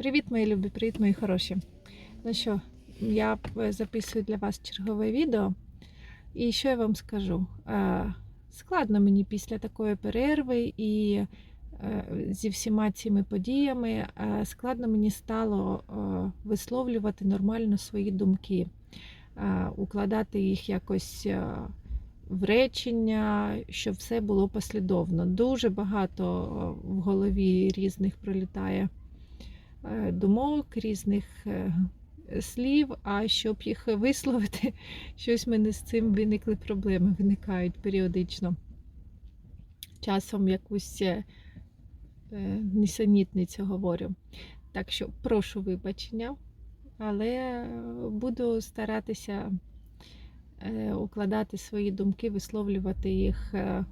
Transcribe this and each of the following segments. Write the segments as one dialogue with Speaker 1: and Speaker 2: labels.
Speaker 1: Привіт, мої любі, привіт, мої хороші. Ну що, я записую для вас чергове відео. І що я вам скажу? Складно мені після такої перерви і е, зі всіма цими подіями складно мені стало висловлювати нормально свої думки, укладати їх якось е, в речення, щоб все було послідовно. Дуже багато в голові різних пролітає думок, різних е, слів, а щоб їх висловити, щось в мене з цим виникли проблеми, виникають періодично. Часом якусь е, е, нісенітницю говорю. Так що прошу вибачення, але е, буду старатися е, укладати свої думки, висловлювати їх е,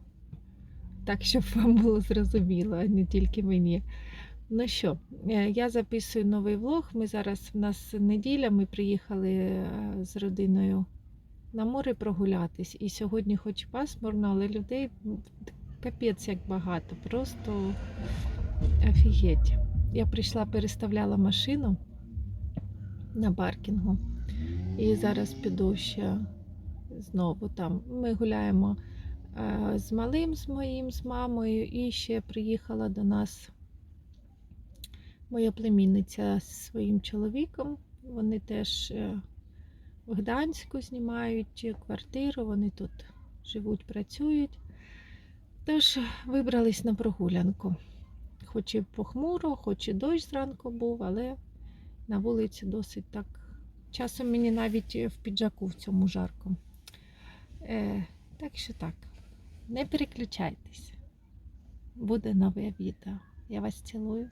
Speaker 1: так, щоб вам було зрозуміло, а не тільки мені. Ну що, е, я записую новий влог. Ми зараз в нас неділя. Ми приїхали е, з родиною на море прогулятись. І сьогодні, хоч пасмурно, але людей капець як багато. Просто офігеть. Я прийшла, переставляла машину на паркінгу. І зараз піду ще знову там. Ми гуляємо е, з малим, з моїм, з мамою, і ще приїхала до нас моя племінниця зі своїм чоловіком. Вони теж е, в Гданську знімають квартиру, вони тут живуть, працюють. Тож вибрались на прогулянку. Хоч і похмуро, хоч і дощ зранку був, але на вулиці досить так. Часом мені навіть в піджаку в цьому жарко. Е, так що так, не переключайтесь. Буде нове відео. Я вас цілую.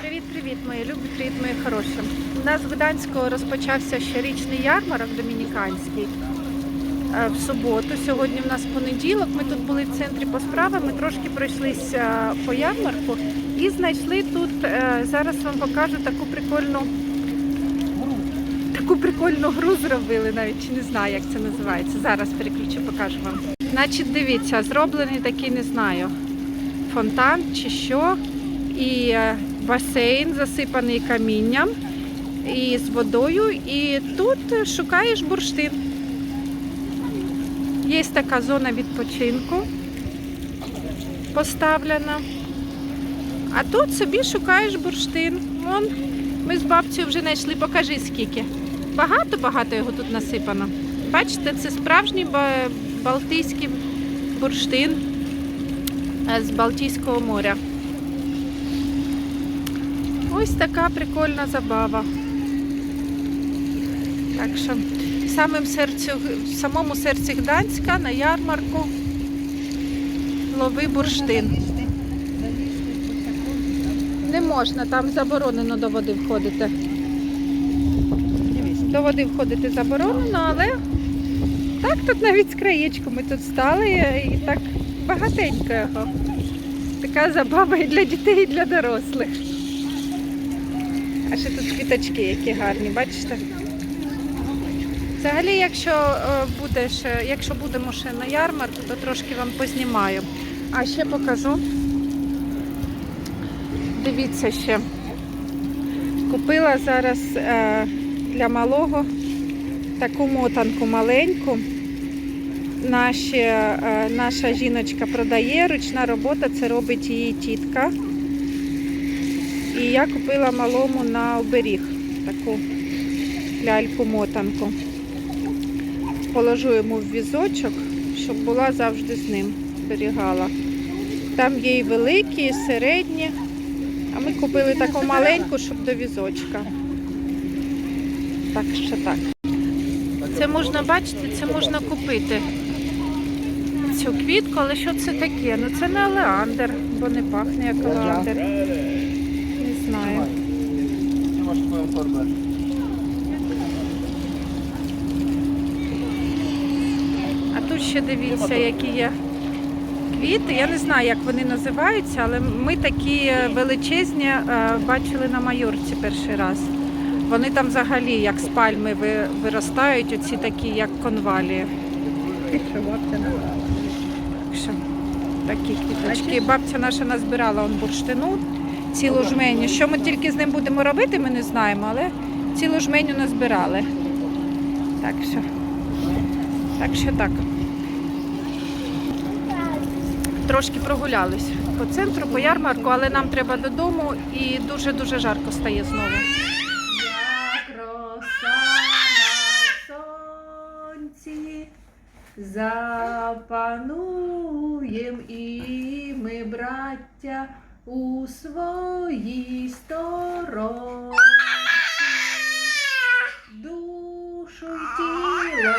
Speaker 1: Привіт-привіт, мої любі, привіт, мої хороші. У нас в Гданську розпочався щорічний ярмарок домініканський е, в суботу. Сьогодні в нас понеділок. Ми тут були в центрі по справам. Ми трошки пройшлися по ярмарку і знайшли тут. е, Зараз вам покажу таку прикольну. Таку прикольну гру зробили, навіть чи не знаю, як це називається. Зараз переключу, покажу вам. Значить, дивіться, зроблений такий, не знаю, фонтан чи що. І е, басейн засипаний камінням і з водою. І тут шукаєш бурштин. Є така зона відпочинку поставлена. А тут собі шукаєш бурштин. Вон, ми з бабцею вже знайшли, покажи скільки. Багато-багато його тут насипано. Бачите, це справжній ба- балтійський бурштин е, з Балтійського моря. Ось така прикольна забава. Так що в самому серцю, в самому серці Гданська на ярмарку лови бурштин. Не можна, там заборонено до води входити. До води входити заборонено, але так тут навіть з краєчку ми тут стали і так багатенько. Така забава і для дітей, і для дорослих. А ще тут квіточки які гарні, бачите? Взагалі, якщо е, будеш, е, якщо будемо ще на ярмарку, то трошки вам познімаю. А ще покажу. Дивіться ще. Купила зараз е, для малого таку мотанку маленьку. Наші, наша жіночка продає, ручна робота, це робить її тітка. І я купила малому на оберіг таку ляльку-мотанку. Положу йому в візочок, щоб була завжди з ним, зберігала. Там є і великі, і середні. А ми купили таку маленьку, щоб до візочка. Так що так. Це можна бачити, це можна купити. Цю квітку, але що це таке? Ну це не олеандр, бо не пахне як олеандр. Знаю. А тут ще дивіться, які є квіти. Я не знаю, як вони називаються, але ми такі величезні е, бачили на Майорці перший раз. Вони там взагалі як з пальми виростають, оці такі, як конвалії. Такі квіточки. Бабця наша назбирала он бурштину. Цілу жменю. Що ми тільки з ним будемо робити, ми не знаємо, але цілу жменю назбирали. Так що, так що так. Трошки прогулялись по центру, по ярмарку, але нам треба додому і дуже-дуже жарко стає знову. Як роса на сонці, запануєм і ми, браття, у своїй сторонці. Душу тіло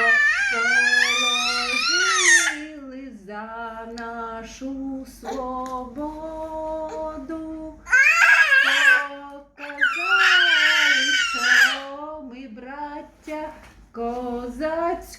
Speaker 1: положили за нашу свободу. Показали, що ми браття козацького